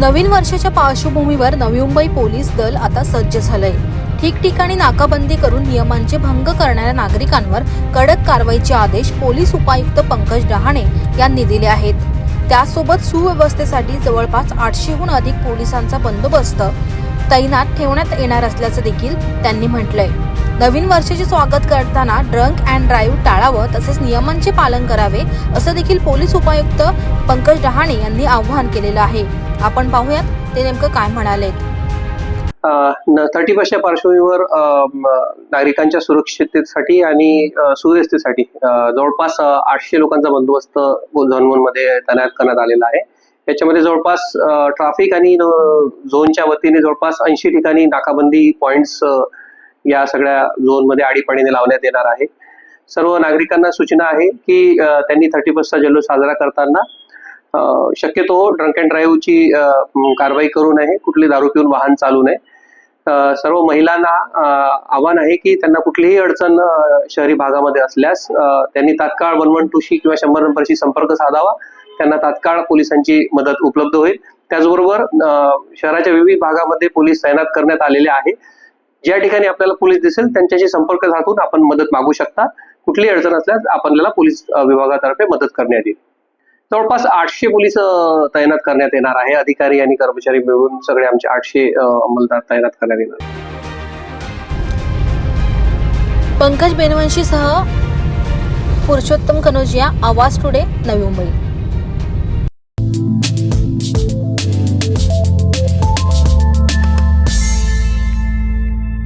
नवीन वर्षाच्या पार्श्वभूमीवर नवी मुंबई पोलीस दल आता सज्ज झालंय. ठिकठिकाणी नाकाबंदी करून नियमांचे भंग करणाऱ्या नागरिकांवर कडक कारवाईचे आदेश पोलीस उपायुक्त पंकज डहाणे यांनी दिले आहेत. त्यासोबत सुव्यवस्थेसाठी जवळपास आठशेहून अधिक पोलिसांचा बंदोबस्त तैनात ठेवण्यात येणार असल्याचं देखील त्यांनी म्हटलंय. नवीन वर्षाचे स्वागत करताना ड्रंक अँड ड्राईव्ह टाळावं तसेच नियमांचे पालन करावे असं देखील पोलीस उपायुक्त पंकज डहाणे यांनी आवाहन केलेलं आहे. आपण पाहूयात ते नेमकं काय म्हणालेत. थर्टी फर्स्टच्या पार्श्वभूमीवर नागरिकांच्या सुरक्षिततेसाठी आणि सुव्यवस्थेसाठी जवळपास आठशे लोकांचा बंदोबस्त झोन वनमध्ये तैनात करण्यात आलेला आहे. याच्यामध्ये जवळपास ट्राफिक आणि झोनच्या वतीने जवळपास ऐंशी ठिकाणी नाकाबंदी पॉइंट्स या सगळ्या झोनमध्ये आडीपाडीने लावण्यात येणार आहे. सर्व नागरिकांना सूचना आहे की त्यांनी थर्टी फर्स्टचा जल्लोष साजरा करताना शक्यतो ड्रंक अँड ड्राईव्हची कारवाई करू नये कुठली दारू पिऊन वाहन चालू नये. सर्व महिलांना आव्हान आहे की त्यांना कुठलीही अडचण शहरी भागामध्ये असल्यास त्यांनी तात्काळ वन वन टूशी किंवा शंभर नंबरशी संपर्क साधावा. त्यांना तात्काळ पोलिसांची मदत उपलब्ध होईल. त्याचबरोबर शहराच्या विविध भागामध्ये पोलीस तैनात करण्यात आलेले आहे. ज्या ठिकाणी आपल्याला पोलीस दिसेल त्यांच्याशी संपर्क साधून आपण मदत मागू शकता. कुठलीही अडचण असल्यास आपल्याला पोलीस विभागातर्फे मदत करण्यात येईल. जवळपास आठशे पोलीस तैनात करण्यात येणार आहे. अधिकारी आणि कर्मचारी मिळून सगळे आमचे आठशे अंमलदार तैनात करण्यात येणार पंकज बेनवंशीसह पुरुषोत्तम कनोजिया आवाज टुडे नवी मुंबई.